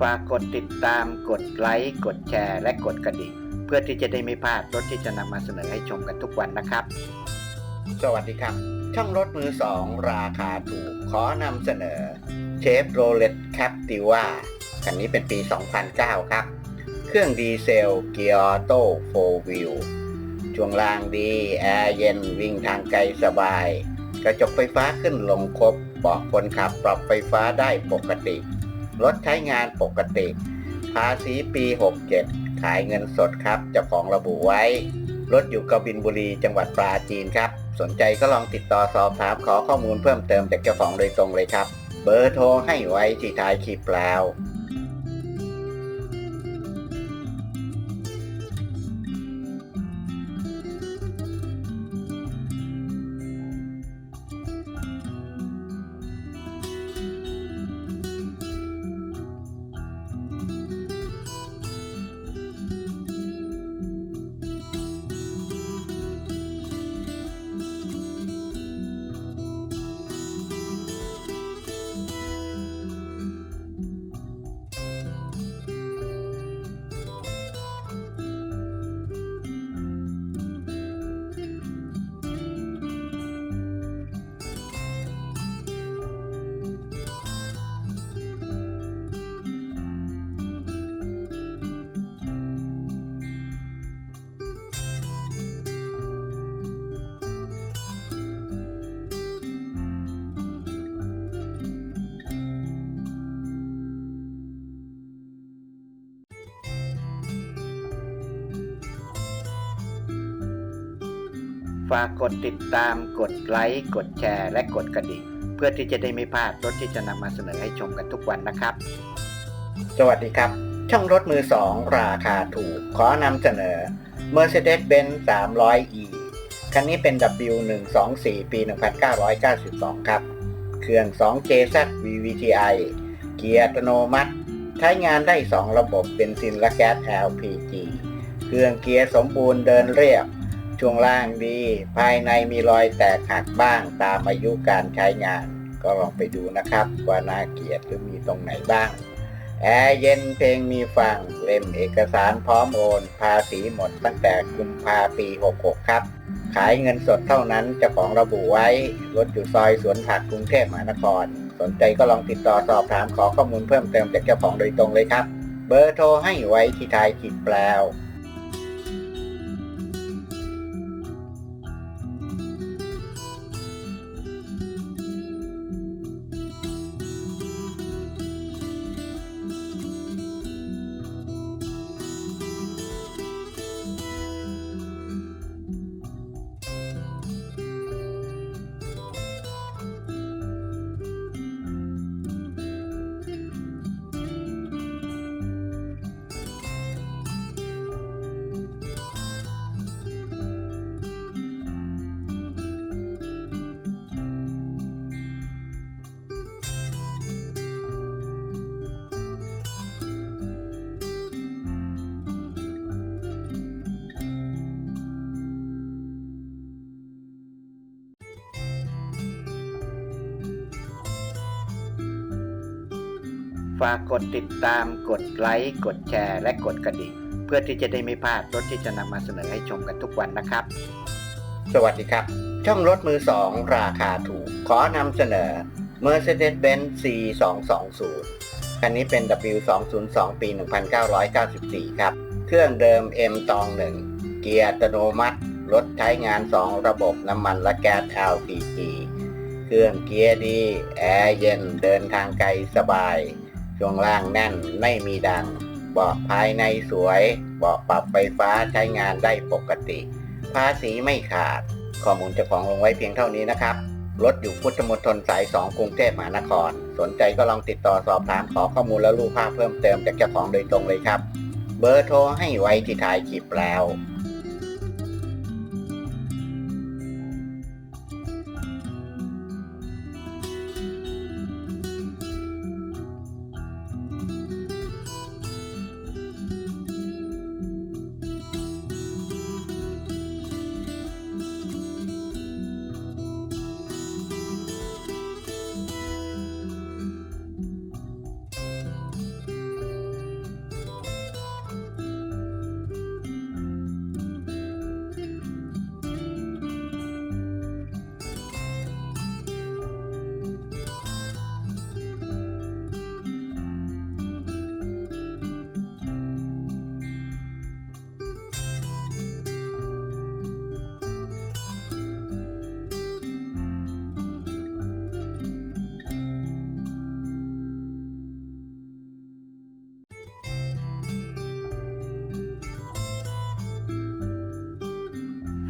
ฝากกดติดตามกดไลค์ กดแชร์ และกดกระดิ่ง เพื่อที่จะได้ไม่พลาดรถที่จะนำมาเสนอให้ชมกันทุกวันนะครับ สวัสดีครับ ช่องรถมือสองราคาถูกขอนำเสนอเชฟโรเลตแคปติว่าคันนี้เป็นปี 2009 ครับ เครื่องดีเซลเกียร์ออโต้โฟวิลช่วงล่างดี แอร์เย็นวิ่งทางไกลสบาย กระจกไฟฟ้าขึ้นลงครบเบาะคนขับปรับไฟฟ้าได้ปกติ รถใช้งานปกติ ภาษีปี 67 ขายเงินสดครับเจ้าของระบุไว้ รถอยู่กบินบุรีจังหวัดปราจีนครับ สนใจก็ลองติดต่อสอบถามขอข้อมูลเพิ่มเติมจากเจ้าของโดยตรงเลยครับ เบอร์โทรให้ไว้ที่ท้ายคลิปแล้ว ฝากกดติดตามกดไลค์ กดแชร์ และกดกระดิ่ง เพื่อที่จะได้ไม่พลาดรถที่จะนำมาเสนอให้ชมกันทุกวันนะครับ สวัสดีครับ ช่องรถมือสองราคาถูก ขอนำเสนอ Mercedes-Benz 300e คันนี้เป็น W124 ปี 1992 ครับ เครื่อง 2JZ VVTi เกียร์อัตโนมัติ ใช้งานได้ 2 ระบบเบนซินและแก๊ส LPG เครื่องเกียร์สมบูรณ์เดินเรียบ ช่วงล่างดี ภายในมีรอยแตกหักบ้างตามอายุการใช้งาน ก็ลองไปดูนะครับว่าน่าเกียดหรือมีตรงไหนบ้างแอร์เย็นเพลงมีฟังเล่มเอกสารพร้อมโอน ภาษีหมดตั้งแต่กุมภาปี 66 ครับ ขายเงินสดเท่านั้นเจ้าของระบุไว้รถอยู่ซอยสวนผักกรุงเทพมหานคร สนใจก็ลองติดต่อสอบถามขอข้อมูลเพิ่มเติมจากเจ้าของโดยตรงเลยครับ เบอร์โทรให้ไว้ที่ทายคลิปแล้ว ฝากกดติดตามกดไลค์ กดแชร์ และกดกระดิ่ง เพื่อที่จะได้ไม่พลาดรถที่จะนำมาเสนอให้ชมกันทุกวันนะครับ สวัสดีครับ ช่องรถมือสองราคาถูก ขอนำเสนอ Mercedes-Benz C220 คันนี้เป็น W202 ปี 1994 ครับ เครื่องเดิม M ตอง1เกียร์อัตโนมัติ รถใช้งาน 2 ระบบน้ำมันและแก๊ส LPG เครื่องเกียร์ดี แอร์เย็น เดินทางไกลสบาย ช่วงล่างแน่นไม่มีดัง เบาะภายในสวย เบาะปรับไฟฟ้าใช้งานได้ปกติ ภาษีไม่ขาด ข้อมูลเจ้าของลงไว้เพียงเท่านี้นะครับรถอยู่พุทธมณฑลสาย 2 กรุงเทพมหานคร สนใจก็ลองติดต่อสอบถามขอข้อมูลและรูปภาพเพิ่มเติมจากเจ้าของโดยตรงเลยครับ เบอร์โทรให้ไว้ที่ท้ายคลิปแล้ว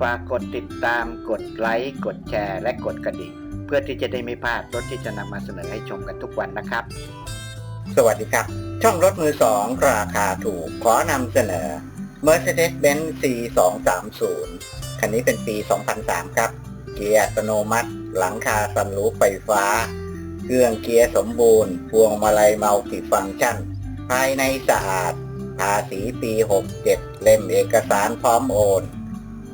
ฝากกดติดตามกดไลค์ กดแชร์ และกดกระดิ่ง เพื่อที่จะได้ไม่พลาดรถที่จะนำมาเสนอให้ชมกันทุกวันนะครับ สวัสดีครับ ช่องรถมือสองราคาถูก ขอนำเสนอ Mercedes-Benz C230 คันนี้เป็นปี 2003 ครับ เกียร์อัตโนมัติ หลังคาซันรูฟไฟฟ้า เครื่องเกียร์สมบูรณ์ พวงมาลัยมัลติฟังก์ชัน ภายในสะอาด ภาษีปี 67 เล่มเอกสารพร้อมโอน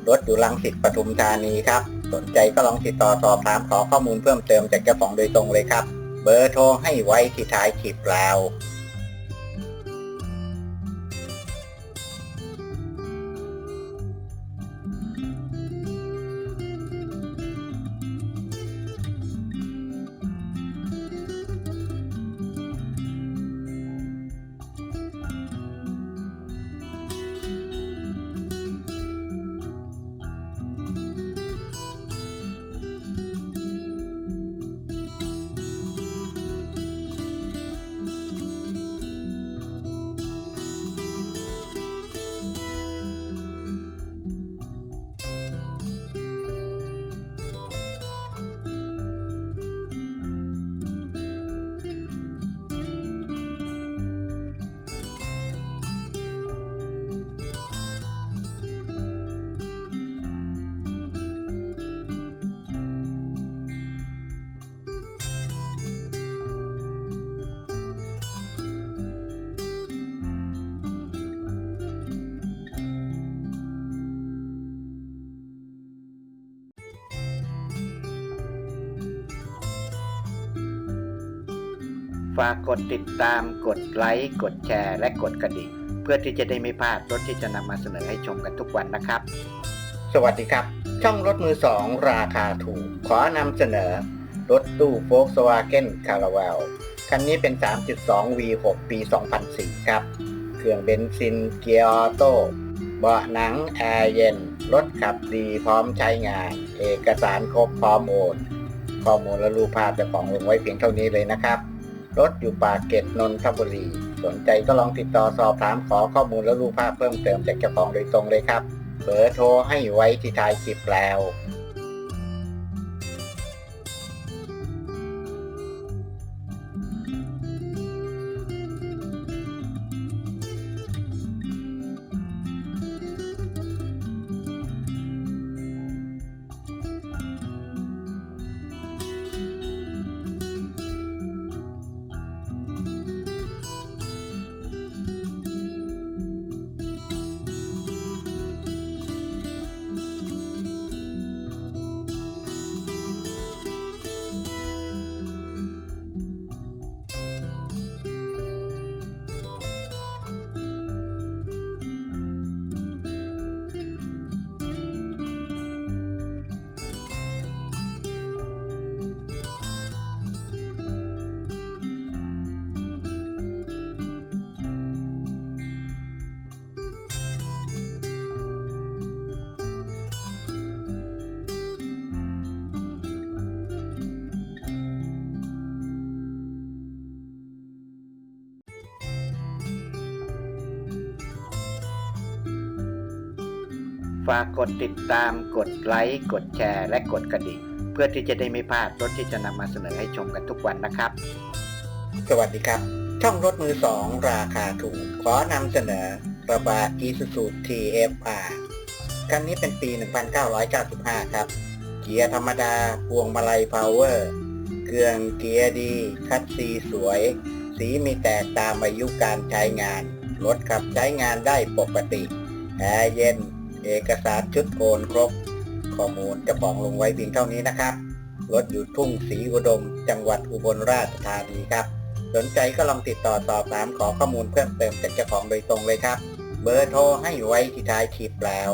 รถอยู่ลังสิตปทุมธานีครับ สนใจก็ลองติดต่อสอบถามขอข้อมูลเพิ่มเติมจากเจ้าของโดยตรงเลยครับ เบอร์โทรให้ไว้ที่ท้ายคลิปแล้วากกดติดตามกดไลค์ กดแชร์ และกดกระดิ่ง เพื่อที่จะได้ไม่พลาดรถที่จะนำมาเสนอให้ชมกันทุกวันนะครับ สวัสดีครับ ช่องรถมือสองราคาถูก ขอนำเสนอ รถตู้ Volkswagen Caravelle คันนี้เป็น 3.2 V6 ปี 2004 ครับ เครื่องเบนซินเกียร์ออโต้เบาะหนังแอร์เย็น รถขับดีพร้อมใช้งาน เอกสารครบพร้อมโอนข้อมูลและรูปภาพจะของลงไว้เพียงเท่านี้เลยนะครับ รถอยู่ปากเกตนนทบุรี สนใจก็ลองติดต่อสอบถามขอข้อมูลและรูปภาพเพิ่มเติมจากเจ้าของโดยตรงเลยครับ เบอร์โทรให้ไว้ที่ท้ายคลิปแล้ว ฝากกดติดตามกดไลค์ กดแชร์ และกดกระดิ่ง เพื่อที่จะได้ไม่พลาดรถที่จะนำมาเสนอให้ชมกันทุกวันนะครับ สวัสดีครับ ช่องรถมือสองราคาถูก ขอนำเสนอ กระบะ Isuzu TFR คันนี้เป็นปี 1995 ครับ เกียร์ธรรมดา พวงมาลัยพาวเวอร์ เครื่องเกียร์ดี คัดซีสวย สีมีแตกตามอายุการใช้งาน รถขับใช้งานได้ปกติ แอร์เย็น เอกสารชุดโอนครบ ข้อมูลจะบองลงไว้เพียงเท่านี้นะครับรถอยู่ทุ่งศรีอุดม จังหวัดอุบลราชธานีครับ สนใจก็ลองติดต่อสอบถามขอข้อมูลเพิ่มเติมจากเจ้าของโดยตรงเลยครับ เบอร์โทรให้ไว้ที่ท้ายคลิปแล้ว